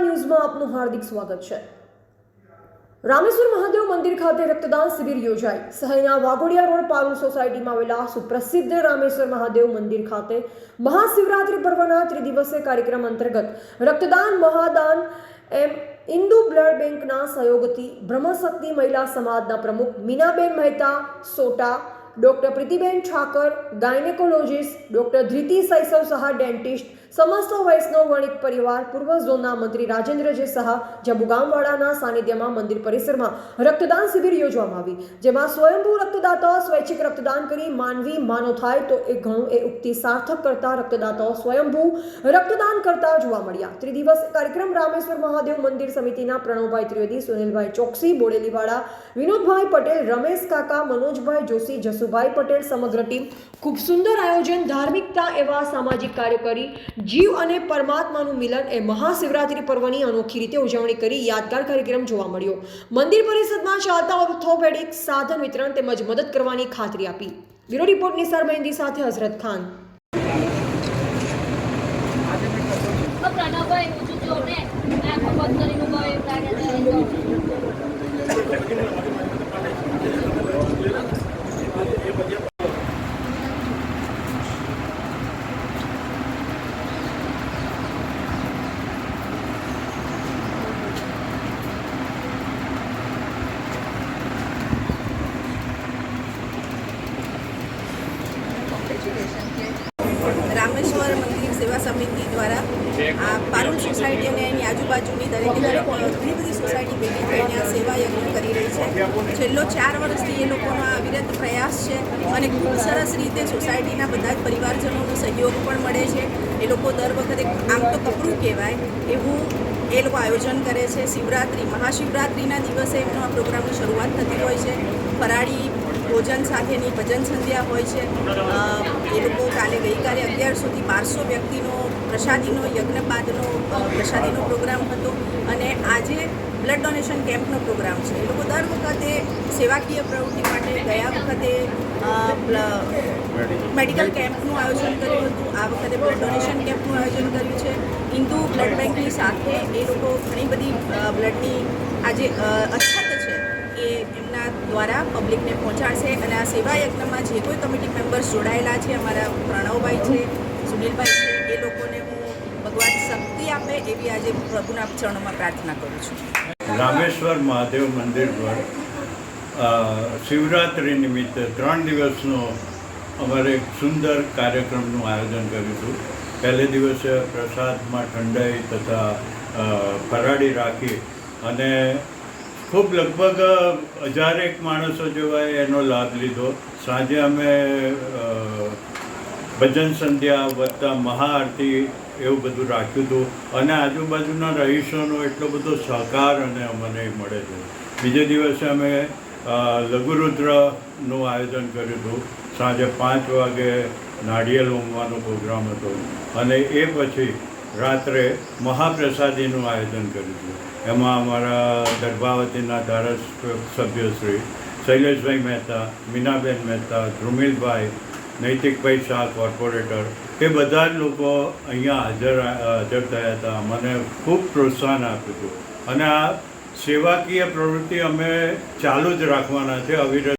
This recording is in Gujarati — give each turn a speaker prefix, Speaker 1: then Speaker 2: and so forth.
Speaker 1: ન્યૂઝમાં આપનું હાર્દિક સ્વાગત છે. રામેશ્વર મહાદેવ મંદિર ખાતે રક્તદાન શિબિર યોજાઈ શહેરના વાઘોડિયા રોડ પારુલ સોસાયટીમાં આવેલા સુપ્રસિદ્ધ રામેશ્વર મહાદેવ મંદિર ખાતે મહાશિવરાત્રિ પર્વના ત્રિદિવસીય કાર્યક્રમ અંતર્ગત રક્તદાન મહાદાન એમ ઇન્દુ બ્લડ બેંકના સહયોગથી બ્રહ્મશક્તિ મહિલા સમાજના પ્રમુખ Minaben Mehta, સોટા, doctor Pritiben Thakar, gynaecologist, doctor Dhriti સૈસવ Saha dentist સમસ્ત વૈષ્ણવ વણિક પરિવાર પૂર્વ ઝોનના મંત્રી રાજેન્દ્રજી સહા જબુગામવાડાના સાનિધ્યમાં મંદિર પરિસરમાં રક્તદાન શિબિર યોજવામાં આવી, જેમાં સ્વયંભૂ રક્તદાતાઓ સ્વૈચ્છિક રક્તદાન કરી માનવી માનો થાય તો એ ઘણું એ ઉક્તિ સાર્થક કરતા રક્તદાતાઓ સ્વયંભૂ રક્તદાન કરતા જોવા મળ્યા. ત્રિદિવસ કાર્યક્રમ રામેશ્વર મહાદેવ મંદિર સમિતિના પ્રણવભાઈ ત્રિવેદી, સુનિલભાઈ ચોકસી, બોડેલીવાળા વિનોદભાઈ પટેલ, રમેશ કાકા, મનોજભાઈ જોશી, જસુભાઈ પટેલ સમગ્ર ટીમ ખૂબ સુંદર આયોજન, ધાર્મિકતા એવા સામાજિક કાર્ય કરી જીવ અને પરમાત્માનું મિલન એ મહાશિવરાત્રિ પર્વની અનોખી રીતે ઉજવણી કરી યાદગાર કાર્યક્રમ જોવા મળ્યો. મંદિર પરિષદમાં ચાલતા ઓર્થોપેડિક સાધન વિતરણ તેમજ મદદ કરવાની ખાતરી આપી. બ્યુરો રિપોર્ટ નિસાર મહેંદી સાથે હઝરત ખાન.
Speaker 2: રામેશ્વર મંદિર સેવા સમિતિ દ્વારા આ પારૂલ સોસાયટી અને એની આજુબાજુની દરેક દરેક ઘણી બધી સોસાયટી ભેગી થઈને આ સેવા યજ્ઞ કરી રહી છે. છેલ્લો ચાર વર્ષથી એ લોકોનો અવિરત પ્રયાસ છે અને ખૂબ સરસ રીતે સોસાયટીના બધા જ પરિવારજનોનો સહયોગ પણ મળે છે. એ લોકો દર વખતે, આમ તો કપડું કહેવાય એવું એ લોકો આયોજન કરે છે. શિવરાત્રિ, મહાશિવરાત્રિના દિવસે એમનો આ પ્રોગ્રામની શરૂઆત થતી હોય છે. ફરાળી ભોજન સાથેની ભજન સંધ્યા હોય છે. એ લોકો કાલે ગઈકાલે અત્યાર સુધી બારસો વ્યક્તિનો પ્રસાદીનો, યજ્ઞપાદનો બાદનો પ્રસાદીનો પ્રોગ્રામ હતો અને આજે બ્લડ ડોનેશન કેમ્પનો પ્રોગ્રામ છે. એ લોકો દર વખતે સેવાકીય પ્રવૃત્તિ માટે ગયા વખતે મેડિકલ કેમ્પનું આયોજન કર્યું હતું. આ વખતે બ્લડ ડોનેશન કેમ્પનું આયોજન કર્યું છે. હિન્દુ બ્લડ બેંકની સાથે એ લોકો ઘણી બધી બ્લડની આજે એ એમના દ્વારા પબ્લિકને પહોંચાડશે અને આ સેવા યજ્ઞમાં જે કોઈ કમિટી મેમ્બર્સ જોડાયેલા છે, અમારા પ્રણવભાઈ છે, સુનિલભાઈ છે, એ લોકોને હું ભગવાન શક્તિ આપે એવી આજે પ્રભુના ચરણોમાં પ્રાર્થના કરું છું.
Speaker 3: રામેશ્વર મહાદેવ મંદિર પર શિવરાત્રિ નિમિત્તે ત્રણ દિવસનો અમારે એક સુંદર કાર્યક્રમનું આયોજન કર્યું હતું. પહેલે દિવસે પ્રસાદમાં ઠંડાઈ તથા ફરાળી રાખી અને ખૂબ લગભગ હજારેક માણસો જેવાએ એનો લાભ લીધો. સાંજે અમે ભજન સંધ્યા વત્તા મહાઆરતી એવું બધું રાખ્યું હતું. અને આજુબાજુના રહીશોનો એટલો બધો સહકાર અને અમને મળે છે. બીજે દિવસે અમે લઘુરુદ્રનું આયોજન કર્યું હતું. સાંજે પાંચ વાગે નાળિયેર ઊંઘવાનો પ્રોગ્રામ હતો. અને એ પછી રાત્રે મહાપ્રસાદીનું આયોજન કર્યું હતું. એમાં અમારા ગર્ભાવતીના ધારાસભ્ય શ્રી શૈલેષભાઈ મહેતા, મીનાબેન મહેતા, ધ્રુમિલભાઈ, નૈતિકભાઈ શાહ કોર્પોરેટર, એ બધા જ લોકો અહીંયા હાજર હાજર થયા હતા. મને ખૂબ પ્રોત્સાહન આપ્યું હતું. અને આ સેવાકીય પ્રવૃત્તિ અમે ચાલુ જ રાખવાના છે, અવિરત